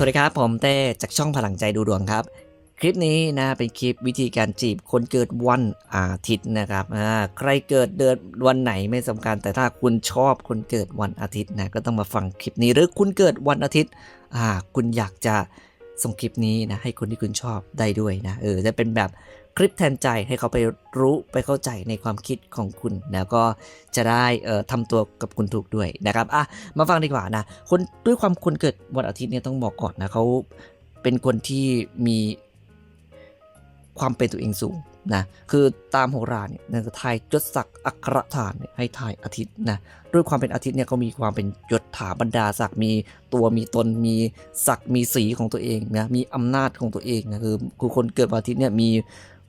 สวัสดีครับ ผมเต้จากช่องพลังใจดูดวงครับ คลิปนี้นะเป็นคลิปวิธีการจีบคนเกิดวันอาทิตย์นะครับใครเกิดเดือนวันไหนไม่สำคัญ แต่ถ้าคุณชอบคนเกิดวันอาทิตย์นะก็ต้องมาฟังคลิปนี้หรือคุณเกิดวันอาทิตย์คุณอยากจะ ส่งคลิปนี้นะให้คนที่คุณชอบได้ด้วยนะเออจะเป็นแบบคลิปแทนใจให้เขาไปรู้ไปเข้าใจในความคิดของคุณแล้วก็จะได้เอ่อทำตัวกับคุณถูกด้วยนะครับอะมาฟังดีกว่านะคนด้วยความคนเกิดวันอาทิตย์เนี่ยต้องบอกก่อนนะเขาเป็นคนที่มีความเป็นตัวเองสูง นะคือตามโหราเนี่ยนะทายยศศักดิ์อัครฐานเนี่ยให้ทายอาทิตย์นะด้วยความเป็นอาทิตย์เนี่ยเขามีความเป็นยศถาบรรดาศักดิ์มีตัวมีตนมีศักดิ์มีสีของตัวเองนะมีอำนาจของตัวเองนะคือคือคนเกิดวันอาทิตย์เนี่ยมี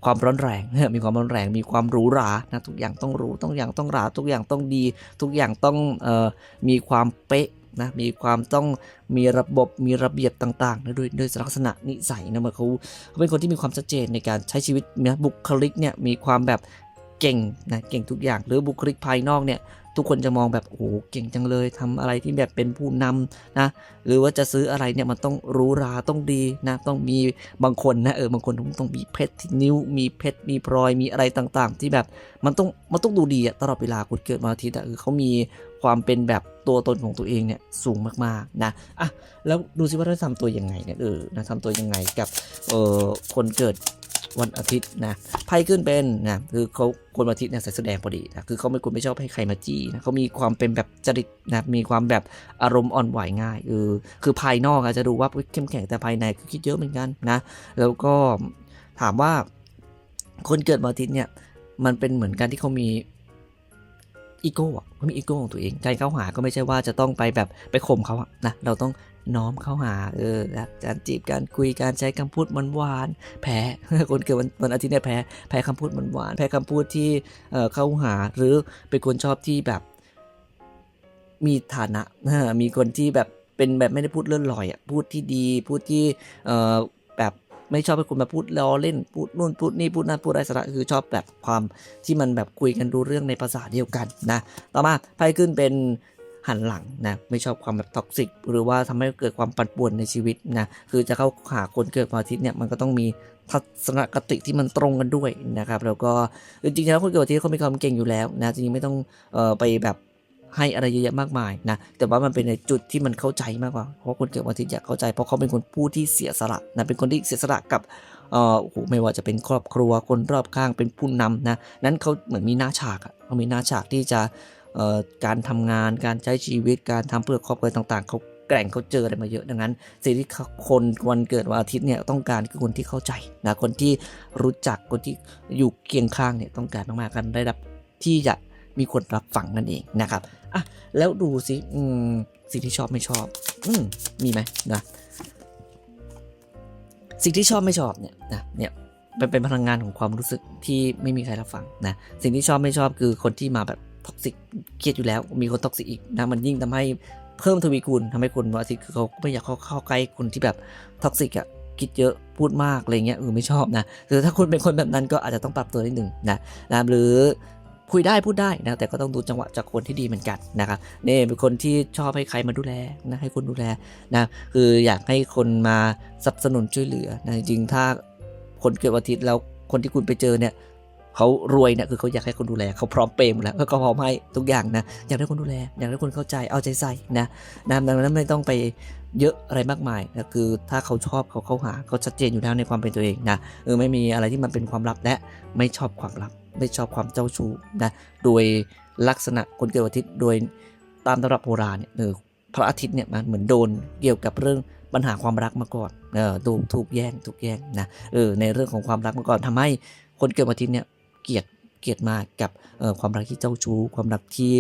ความร้อนแรงมีความร้อนแรง มีความหรูหรานะทุกอย่างต้องหรู้ต้องอย่างต้องหรา ทุกอย่างต้องดี ทุกอย่างต้องออมีความเป๊ะ นะมีความต้องมีระบบมีระเบียบต่างๆนะด้วยด้วยลักษณะนิสัยนะเหมือนเขาเขาเป็นคนที่มีความชัดเจนในการใช้ชีวิตนะบุคลิกเนี่ยมีความแบบเก่งนะเก่งทุกอย่างหรือบุคลิกภายนอกเนี่ย ทุกคนจะมองแบบโอ้โหเก่งจังเลยทำอะไรที่แบบเป็นผู้นำนะหรือว่าจะซื้ออะไรเนี่ยมันต้องรูหราต้องดีนะต้องมีบางคนนะเออบางคนต้องมีเพชรที่นิ้ว มีเพชรมีพลอยมีอะไรต่างๆ ที่แบบมันต้องมันต้องดูดีอะตลอดเวลาคุณเกิดมาอาทิตย์อะคือเขามีความเป็นแบบตัวตนของตัวเองเนี่ยสูงมากๆนะอะแล้วดูซิว่าเราทำตัวยังไงเนี่ยเออนะทำตัวยังไงกับเออคนเกิด วันอาทิตย์นะไพ่ขึ้นเป็นนะคือเขาคนวันอาทิตย์เนี่ยใส่แสดงพอดีนะคือเขาไม่ควรไม่ชอบให้ใครมาจี้นะเขามีความเป็นแบบจริตนะมีความแบบอารมณ์อ่อนไหวง่ายเออคือภายนอกอาจจะดูว่าเข้มแข็งแต่ภายในก็คิดเยอะเหมือนกันนะแล้วก็ถามว่าคนเกิดวันอาทิตย์เนี่ยมันเป็นเหมือนกันที่เขามีอีโก้อะเขามีอีโก้ของตัวเอง การเข้าหาก็ไม่ใช่ว่าจะต้องไปแบบไปข่มเขาอะนะ เราต้อง น้อมเข้าหาเออการจีบการคุยการใช้คำพูดมันหวานแพ้คนเกิดวันวันอาทิตย์เนี่ยแพ้แพ้คำพูดมันหวานแพ้คำพูดที่เออเข้าหาหรือเป็นคนชอบที่แบบ มีฐานะมีคนที่แบบเป็นแบบไม่ได้พูดเลื่อนลอยอะพูดที่ดีพูดที่เออแบบไม่ชอบให้คุณมาพูดล้อเล่นพูดนู่นพูดนี่พูดนั่นพูดไร้สาระคือชอบแบบความที่มันแบบคุยกันรู้เรื่องในภาษาเดียวกันนะ ต่อมาไพ่ขึ้นเป็น หันหลังนะไม่ชอบความแบบท็อกซิกหรือว่าทำให้เกิดความปั่นป่วนในชีวิตนะคือจะเข้าหาคนเกิดวันอาทิตย์เนี่ยมันก็ต้องมีทัศนคติที่มันตรงกันด้วยนะครับแล้วก็จริงๆแล้วคนเกิดวันอาทิตย์เขามีความเก่งอยู่แล้วนะจริงๆไม่ต้องออไปแบบให้อะไรเยอะแยะมากมายนะ แต่ว่ามันเป็นในจุดที่มันเข้าใจมากกว่า เพราะคนเกิดวันอาทิตย์อยากเข้าใจ เพราะเขาเป็นคนผู้ที่เสียสละนะ เป็นคนที่เสียสละกับเอ่อโอ้โหไม่ว่าจะเป็นครอบครัว คนรอบข้าง เป็นผู้นำนะ นั้นเขาเหมือนมีหน้าฉากอะเขามีหน้าฉากที่จะ การทำงานการใช้ชีวิตการทำเพื่อครอบครัวต่าง ๆเขาแกร่งเขาเจออะไรมาเยอะดังนั้น สิ่งที่คนวันเกิดวันอาทิตย์เนี่ยต้องการคือคนที่เข้าใจนะคนที่รู้จักคนที่อยู่เคียงข้างเนี่ยต้องการมากๆกันได้รับที่จะมีคนรับฟังนั่นเองนะครับอะแล้วดูสิอืมสิ่งที่ชอบไม่ชอบ อืมมีไหมนะสิ่งที่ชอบไม่ชอบเนี่ยนะเนี่ยเป็นเป็นพลังงานของความรู้สึกที่ไม่มีใครรับฟังนะสิ่งที่ชอบไม่ชอบคือคนที่มาแบบ ท็อกซิกเครียดอยู่แล้ว มีคนท็อกซิกอีกนะมันยิ่งทำให้เพิ่มทวีคูณทำให้คนวันอาทิตย์คือเขาไม่อยากเข้าเข้าใกล้คนที่แบบท็อกซิกอะคิดเยอะพูดมากอะไรเงี้ยเออไม่ชอบนะคือถ้าคุณเป็นคนแบบนั้นก็อาจจะต้องปรับตัวนิดหนึ่งนะนะหรือคุยได้พูดได้นะแต่ก็ต้องดูจังหวะจากคนที่ดีเหมือนกันนะครับนี่เป็นคนที่ชอบให้ใครมาดูแลนะให้คนดูแลนะคืออยากให้คนมาสนับสนุนช่วยเหลือนะจริงๆถ้าคนเกิดวันอาทิตย์แล้วคนที่คุณไปเจอเนี่ย เขารวยเนี่ยคือเขาอยากให้คนดูแลเขาพร้อมเปย์หมดแล้วเขาพร้อมให้ทุกอย่างนะอยากได้คนดูแล อยากได้คนเข้าใจเอาใจใส่นะนะดังนั้นไม่ต้องไปเยอะอะไรมากมายนะคือถ้าเขาชอบเขาเข้าหาเขาชัดเจนอยู่แล้วในความเป็นตัวเองนะเออไม่มีอะไรที่มันเป็นความลับและไม่ชอบความลับ ไม่ชอบความเจ้าชู้นะโดยลักษณะคนเกิดวันอาทิตย์โดยตามตำรับโบราณเนี่ยเออพระอาทิตย์เนี่ยมันเหมือนโดนเกี่ยวกับเรื่องปัญหาความรักมาก่อนเออถูกถูกแย่งถูกแย่งนะเออในเรื่องของความรักมาก่อนทำให้คนเกิดวันอาทิตย์เนี่ย เกลียดเกลียดมากกับความรักที่เจ้าชู้ ความรักที่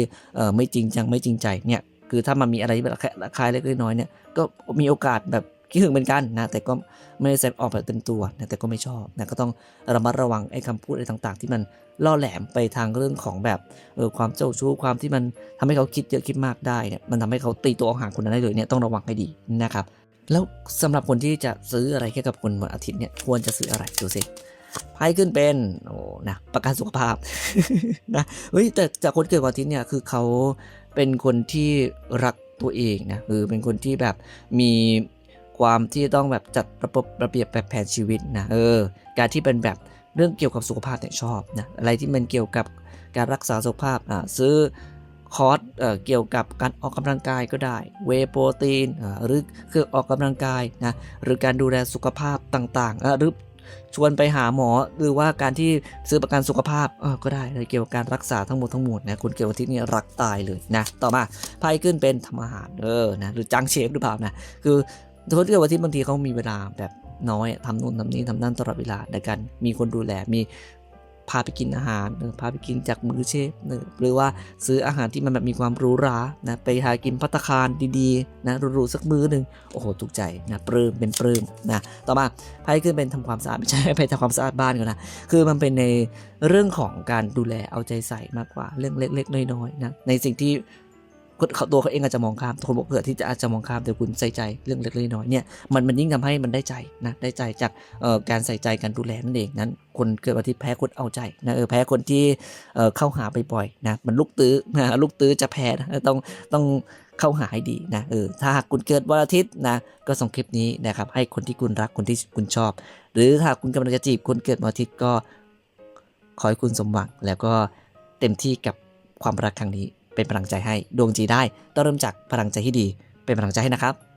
ไม่จริงจังไม่จริงใจเนี่ยคือถ้ามันมีอะไรที่แบบระคายเล็กน้อยเนี่ยก็มีโอกาสแบบคิดถึงเหมือนกันนะแต่ก็ไม่ได้แสดงออกแบบเต็มตัวนะแต่ก็ไม่ชอบนะก็ต้องระมัดระวังไอ้คำพูดอะไรต่างๆ ที่มันล่อแหลมไปทางเรื่องของแบบเออความเจ้าชู้ความที่มันทำให้เขาคิดเยอะคิดมากได้เนี่ยมันทำให้เขาตีตัวออกห่างคนนั้นได้เลยเนี่ยต้องระวังให้ดีนะครับแล้วสำหรับคนที่จะซื้ออะไรแค่กับคนวันอาทิตย์เนี่ยควรจะซื้ออะไรดูสิ ไพ่ขึ้นเป็นโอ้นะประกันสุขภาพนะเฮ้ยแต่จากคนเกิดวันอาทิตย์เนี่ยคือเขาเป็นคนที่รักตัวเองนะคือเป็นคนที่แบบมีความที่ต้องแบบจัดระบบระเบียบแบบแผนชีวิตนะเออ การที่เป็นแบบเรื่องเกี่ยวกับสุขภาพเนี่ยชอบนะอะไรที่มันเกี่ยวกับการรักษาสุขภาพอ่าซื้อคอร์สเอ่อเกี่ยวกับการออกกำลังกายก็ได้ เวโปรตีนอ่าหรือเครื่องออกกำลังกายนะหรือการดูแลสุขภาพต่างๆอ่าหรือ ชวนไปหาหมอหรือว่าการที่ซื้อประกันสุขภาพเออก็ได้เลยเกี่ยวกับการรักษาทั้งหมดทั้งมวลนะคุณเกี่ยวกับที่นี่รักตายเลยนะต่อมาไพ่ขึ้นเป็นทำอาหารเออนะหรือจังเชฟหรือเปล่านะคือคนที่เกิดวันที่บางทีเขามีเวลาแบบน้อยทำนู่นทำนี้ทำนั่นตลอดเวลาในการมีคนดูแลมี พาไปกินอาหารเออพาไปกินจากมือเชฟเออหรือว่าซื้ออาหารที่มันแบบมีความหรูหรานะไปหากินพัตคารดีๆนะหรูๆสักมื้อหนึ่งโอ้โหถูกใจนะปลื้มเป็นปลื้มนะต่อมาไพ่ขึ้นเป็นทำความสะอาดไม่ใช่ไปทำความสะอาดบ้านก่อนนะคือมันเป็นในเรื่องของการดูแลเอาใจใส่มากกว่าเรื่องเล็ก ๆ น้อยๆนะในสิ่งที่ เขาตัวเขาเองอาจจะมองข้ามคนบอกเผื่อที่จะอาจจะมองข้ามแต่คุณใส่ใจเรื่องเล็กๆน้อยๆเนี่ยมันมันยิ่งทำให้มันได้ใจนะได้ใจจากเอ่อการใส่ใจการดูแลนั่นเองนั้น คนเกิดวันที่แพ้คนเอาใจนะเออแพ้คนที่เอ่อเข้าหาบ่อยๆนะมันลูกตื้อนะลูกตื้อจะแพ้นะต้องต้องเข้าหาให้ดีนะเออถ้าหากคุณเกิดวันอาทิตย์นะก็ส่งคลิปนี้นะครับให้คนที่คุณรักคนที่คุณชอบ หรือถ้าคุณกำลังจะจีบคนเกิดวันอาทิตย์ก็ขอให้คุณสมหวังแล้วก็เต็มที่กับความรักครั้งนี้ เป็นพลังใจให้ดวงจีได้ต้องเริ่มจากพลังใจที่ดี เป็นพลังใจให้นะครับ